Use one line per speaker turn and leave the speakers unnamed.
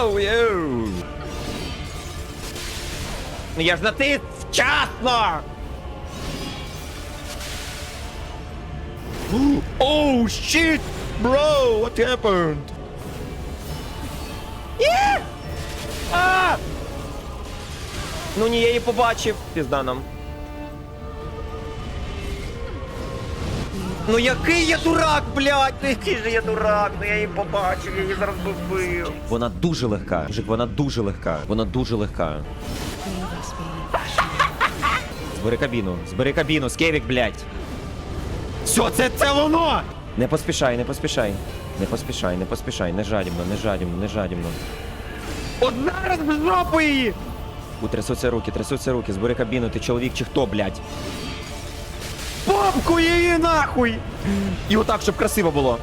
Оу, йоу. Ну я ж натис вчасно! Оу, щит! Bro, what happened? Є! А! Ну ні, я її побачив. Пізда нам. Ну який я дурак, блядь! Ну який же я дурак, ну я її побачив, я її зараз би вбив. Вона дуже легка. Мужик, вона дуже легка. Вона дуже легка. Збери кабіну, збери кабіну, скевік, блядь. Все, це, це воно! Не поспішай, не поспішай. Не поспішай, не поспішай, не жадібно, не жадібно, не жадібно. От зараз в жопу її! У, трясуться руки, трясуться руки, збери кабіну, ти чоловік чи хто, блядь? Попку її нахуй! І отак, щоб красиво було.